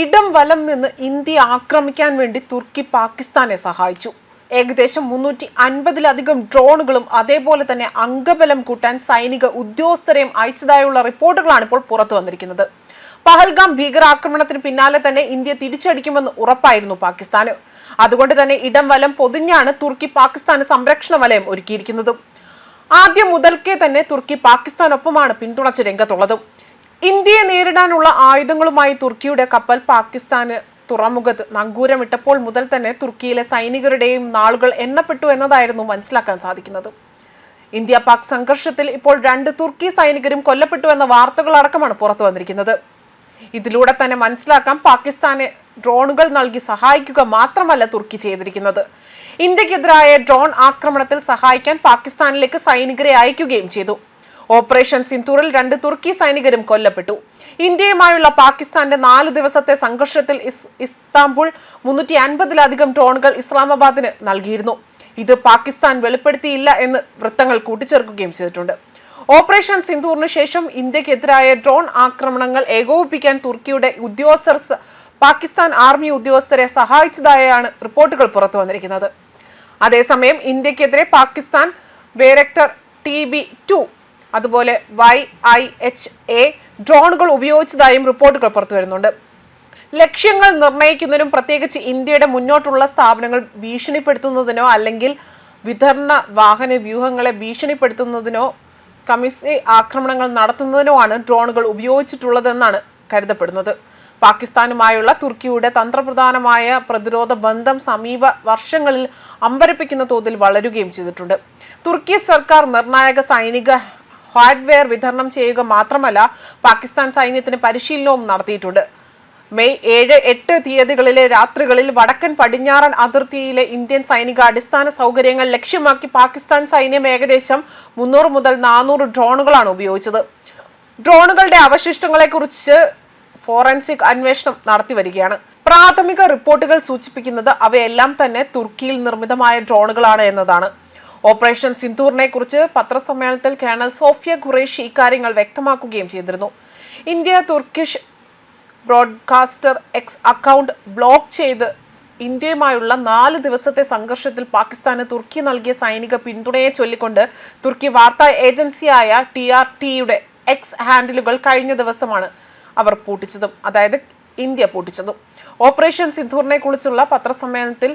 ഇടം വലം നിന്ന് ഇന്ത്യ ആക്രമിക്കാൻ വേണ്ടി തുർക്കി പാകിസ്ഥാനെ സഹായിച്ചു. ഏകദേശം മുന്നൂറ്റി അൻപതിലധികം ഡ്രോണുകളും അതേപോലെ തന്നെ അംഗബലം കൂട്ടാൻ സൈനിക ഉദ്യോഗസ്ഥരെയും അയച്ചതായുള്ള റിപ്പോർട്ടുകളാണ് ഇപ്പോൾ പുറത്തു വന്നിരിക്കുന്നത്. പഹൽഗാം ഭീകരാക്രമണത്തിന് പിന്നാലെ തന്നെ ഇന്ത്യ തിരിച്ചടിക്കുമെന്ന് ഉറപ്പായിരുന്നു പാകിസ്ഥാന്. അതുകൊണ്ട് തന്നെ ഇടം വലം പൊതിഞ്ഞാണ് തുർക്കി പാകിസ്ഥാന് സംരക്ഷണ വലയം ഒരുക്കിയിരിക്കുന്നത്. ആദ്യം മുതൽക്കേ തന്നെ തുർക്കി പാകിസ്ഥാനൊപ്പമാണ് പിന്തുണച്ച് രംഗത്തുള്ളത്. ഇന്ത്യയെ നേരിടാനുള്ള ആയുധങ്ങളുമായി തുർക്കിയുടെ കപ്പൽ പാകിസ്ഥാന് തുറമുഖത്ത് നങ്കൂരമിട്ടപ്പോൾ മുതൽ തന്നെ തുർക്കിയിലെ സൈനികരുടെയും നാളുകൾ എണ്ണപ്പെട്ടു എന്നതായിരുന്നു മനസ്സിലാക്കാൻ സാധിക്കുന്നത്. ഇന്ത്യ പാക് സംഘർഷത്തിൽ ഇപ്പോൾ രണ്ട് തുർക്കി സൈനികരും കൊല്ലപ്പെട്ടു എന്ന വാർത്തകൾ വാർത്തകളടക്കമാണ് പുറത്തു വന്നിരിക്കുന്നത്. ഇതിലൂടെ തന്നെ മനസ്സിലാക്കാം പാകിസ്ഥാനെ ഡ്രോണുകൾ നൽകി സഹായിക്കുക മാത്രമല്ല തുർക്കി ചെയ്തിരിക്കുന്നത്. ഇന്ത്യക്കെതിരായ ഡ്രോൺ ആക്രമണത്തിൽ സഹായിക്കാൻ പാകിസ്ഥാനിലേക്ക് സൈനികരെ അയക്കുകയും ചെയ്തു. ഓപ്പറേഷൻ സിന്തൂറിൽ രണ്ട് തുർക്കി സൈനികരും കൊല്ലപ്പെട്ടു. ഇന്ത്യയുമായുള്ള പാകിസ്ഥാന്റെ നാല് ദിവസത്തെ സംഘർഷത്തിൽ ഇസ് ഇസ്താംബുൾ മുന്നൂറ്റി അൻപതിലധികം ഡ്രോണുകൾ ഇസ്ലാമാബാദിന് നൽകിയിരുന്നു. ഇത് പാകിസ്ഥാൻ വെളിപ്പെടുത്തിയില്ല എന്ന് വൃത്തങ്ങൾ കൂട്ടിച്ചേർക്കുകയും ചെയ്തിട്ടുണ്ട്. ഓപ്പറേഷൻ സിന്ദൂറിന് ശേഷം ഇന്ത്യക്കെതിരായ ഡ്രോൺ ആക്രമണങ്ങൾ ഏകോപിപ്പിക്കാൻ തുർക്കിയുടെ ഉദ്യോഗസ്ഥർ പാകിസ്ഥാൻ ആർമി ഉദ്യോഗസ്ഥരെ സഹായിച്ചതായാണ് റിപ്പോർട്ടുകൾ പുറത്തു വന്നിരിക്കുന്നത്. അതേസമയം ഇന്ത്യക്കെതിരെ Pakistan Bayraktar T B two അതുപോലെ വൈ ഐ എച്ച് എ ഡ്രോണുകൾ ഉപയോഗിച്ചതായും റിപ്പോർട്ടുകൾ പുറത്തു വരുന്നുണ്ട്. ലക്ഷ്യങ്ങൾ നിർണയിക്കുന്നതിനും പ്രത്യേകിച്ച് ഇന്ത്യയുടെ മുന്നോട്ടുള്ള സ്ഥാപനങ്ങൾ ഭീഷണിപ്പെടുത്തുന്നതിനോ അല്ലെങ്കിൽ വിതരണ വാഹന വ്യൂഹങ്ങളെ ഭീഷണിപ്പെടുത്തുന്നതിനോ കമ്മ്യൂണിസ്റ്റ് ആക്രമണങ്ങൾ നടത്തുന്നതിനോ ആണ് ഡ്രോണുകൾ ഉപയോഗിച്ചിട്ടുള്ളതെന്നാണ് കരുതപ്പെടുന്നത്. പാകിസ്ഥാനുമായുള്ള തുർക്കിയുടെ തന്ത്രപ്രധാനമായ പ്രതിരോധ ബന്ധം സമീപ വർഷങ്ങളിൽ അമ്പരപ്പിക്കുന്ന തോതിൽ വളരുകയും ചെയ്തിട്ടുണ്ട്. തുർക്കി സർക്കാർ നിർണായക സൈനിക ഹാർഡ്വെയർ വിതരണം ചെയ്യുക മാത്രമല്ല പാകിസ്ഥാൻ സൈന്യത്തിന് പരിശീലനവും നടത്തിയിട്ടുണ്ട്. മെയ് ഏഴ് എട്ട് തീയതികളിലെ രാത്രികളിൽ വടക്കൻ പടിഞ്ഞാറൻ അതിർത്തിയിലെ ഇന്ത്യൻ സൈനിക അടിസ്ഥാന സൗകര്യങ്ങൾ ലക്ഷ്യമാക്കി പാകിസ്ഥാൻ സൈന്യം ഏകദേശം മുന്നൂറ് മുതൽ നാനൂറ് ഡ്രോണുകളാണ് ഉപയോഗിച്ചത്. ഡ്രോണുകളുടെ അവശിഷ്ടങ്ങളെക്കുറിച്ച് ഫോറൻസിക് അന്വേഷണം നടത്തി വരികയാണ്. പ്രാഥമിക റിപ്പോർട്ടുകൾ സൂചിപ്പിക്കുന്നത് അവയെല്ലാം തന്നെ തുർക്കിയിൽ നിർമ്മിതമായ ഡ്രോണുകളാണ് എന്നതാണ്. ഓപ്പറേഷൻ സിന്ദൂറിനെ കുറിച്ച് പത്രസമ്മേളനത്തിൽ കേണൽ സോഫിയ ഖുറേഷി ഇക്കാര്യങ്ങൾ വ്യക്തമാക്കുകയും ചെയ്തിരുന്നു. India Turkish broadcaster X account block ചെയ്ത് ഇന്ത്യയുമായുള്ള നാല് ദിവസത്തെ സംഘർഷത്തിൽ പാകിസ്ഥാന് തുർക്കി നൽകിയ സൈനിക പിന്തുണയെ ചൊല്ലിക്കൊണ്ട് തുർക്കി വാർത്താ ഏജൻസിയായ ടി ആർ ടിയുടെ എക്സ് ഹാൻഡിലുകൾ കഴിഞ്ഞ ദിവസമാണ് അവർ പൂട്ടിച്ചതും. അതായത് ഇന്ത്യ പൂട്ടിച്ചതും. ഓപ്പറേഷൻ സിന്ധൂറിനെ കുറിച്ചുള്ള പത്രസമ്മേളനത്തിൽ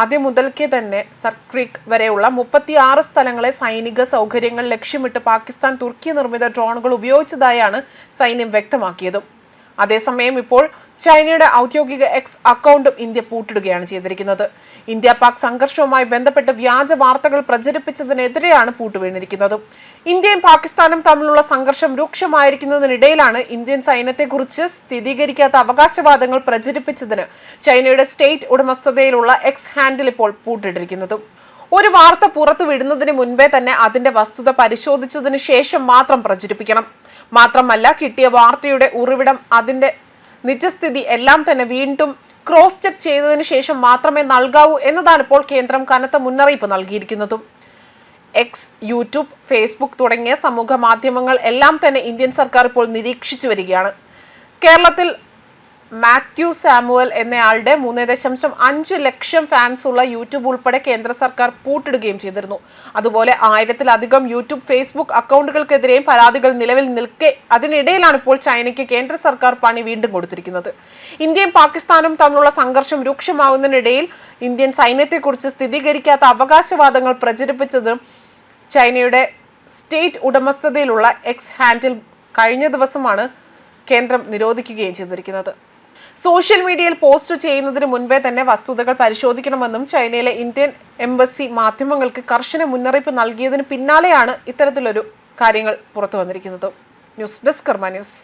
ആദ്യം മുതൽക്കേ തന്നെ സർക്രീക്ക് വരെയുള്ള മുപ്പത്തിയാറ് സ്ഥലങ്ങളെ സൈനിക സൗകര്യങ്ങൾ ലക്ഷ്യമിട്ട് പാകിസ്ഥാൻ തുർക്കി നിർമ്മിത ഡ്രോണുകൾ ഉപയോഗിച്ചതായാണ് സൈന്യം വ്യക്തമാക്കിയതും. അതേസമയം ഇപ്പോൾ ചൈനയുടെ ഔദ്യോഗിക എക്സ് അക്കൗണ്ടും ഇന്ത്യ പൂട്ടിടുകയാണ് ചെയ്തിരിക്കുന്നത്. ഇന്ത്യ പാക് സംഘർഷവുമായി ബന്ധപ്പെട്ട് വ്യാജ വാർത്തകൾ പ്രചരിപ്പിച്ചതിനെതിരെയാണ് പൂട്ടുവീണിരിക്കുന്നത്. ഇന്ത്യയും പാകിസ്ഥാനും തമ്മിലുള്ള സംഘർഷം രൂക്ഷമായിരിക്കുന്നതിനിടയിലാണ് ഇന്ത്യൻ സൈന്യത്തെക്കുറിച്ച് സ്ഥിരീകരിക്കാത്ത അവകാശവാദങ്ങൾ പ്രചരിപ്പിച്ചതിന് ചൈനയുടെ സ്റ്റേറ്റ് ഉടമസ്ഥതയിലുള്ള എക്സ് ഹാൻഡിൽ ഇപ്പോൾ പൂട്ടിട്ടിരിക്കുന്നത്. ഒരു വാർത്ത പുറത്തു വിടുന്നതിന് മുൻപേ തന്നെ അതിന്റെ വസ്തുത പരിശോധിച്ചതിന് ശേഷം മാത്രം പ്രചരിപ്പിക്കണം. മാത്രമല്ല കിട്ടിയ വാർത്തയുടെ ഉറവിടം അതിന്റെ നിജസ്ഥിതി എല്ലാം തന്നെ വീണ്ടും ക്രോസ് ചെക്ക് ചെയ്തതിനു ശേഷം മാത്രമേ നൽകാവൂ എന്നതാണ് ഇപ്പോൾ കേന്ദ്രം കനത്ത മുന്നറിയിപ്പ് നൽകിയിരിക്കുന്നതും. എക്സ് യൂട്യൂബ് ഫേസ്ബുക്ക് തുടങ്ങിയ സമൂഹ മാധ്യമങ്ങൾ എല്ലാം തന്നെ ഇന്ത്യൻ സർക്കാർ ഇപ്പോൾ നിരീക്ഷിച്ചു വരികയാണ്. കേരളത്തിൽ മാത്യു സാമുവൽ എന്നയാളുടെ മൂന്ന് ദശാംശം അഞ്ച് ലക്ഷം ഫാൻസ് ഉള്ള യൂട്യൂബ് ഉൾപ്പെടെ കേന്ദ്ര സർക്കാർ പൂട്ടിടുകയും ചെയ്തിരുന്നു. അതുപോലെ ആയിരത്തിലധികം യൂട്യൂബ് ഫേസ്ബുക്ക് അക്കൗണ്ടുകൾക്കെതിരെയും പരാതികൾ നിലവിൽ നിൽക്കെ അതിനിടയിലാണ് ഇപ്പോൾ ചൈനയ്ക്ക് കേന്ദ്ര സർക്കാർ പണി വീണ്ടും കൊടുത്തിരിക്കുന്നത്. ഇന്ത്യയും പാകിസ്ഥാനും തമ്മിലുള്ള സംഘർഷം രൂക്ഷമാകുന്നതിനിടയിൽ ഇന്ത്യൻ സൈന്യത്തെക്കുറിച്ച് സ്ഥിരീകരിക്കാത്ത അവകാശവാദങ്ങൾ പ്രചരിപ്പിച്ചത് ചൈനയുടെ സ്റ്റേറ്റ് ഉടമസ്ഥതയിലുള്ള എക്സ് ഹാൻഡിൽ കഴിഞ്ഞ ദിവസമാണ് കേന്ദ്രം നിരോധിക്കുകയും ചെയ്തിരിക്കുന്നത്. സോഷ്യൽ മീഡിയയിൽ പോസ്റ്റ് ചെയ്യുന്നതിന് മുൻപേ തന്നെ വസ്തുതകൾ പരിശോധിക്കണമെന്നും ചൈനയിലെ ഇന്ത്യൻ എംബസി മാധ്യമങ്ങൾക്ക് കർശന മുന്നറിയിപ്പ് നൽകിയതിന് പിന്നാലെയാണ് ഇത്തരത്തിലൊരു കാര്യങ്ങൾ പുറത്തു വന്നിരിക്കുന്നത്. News desk Karma news.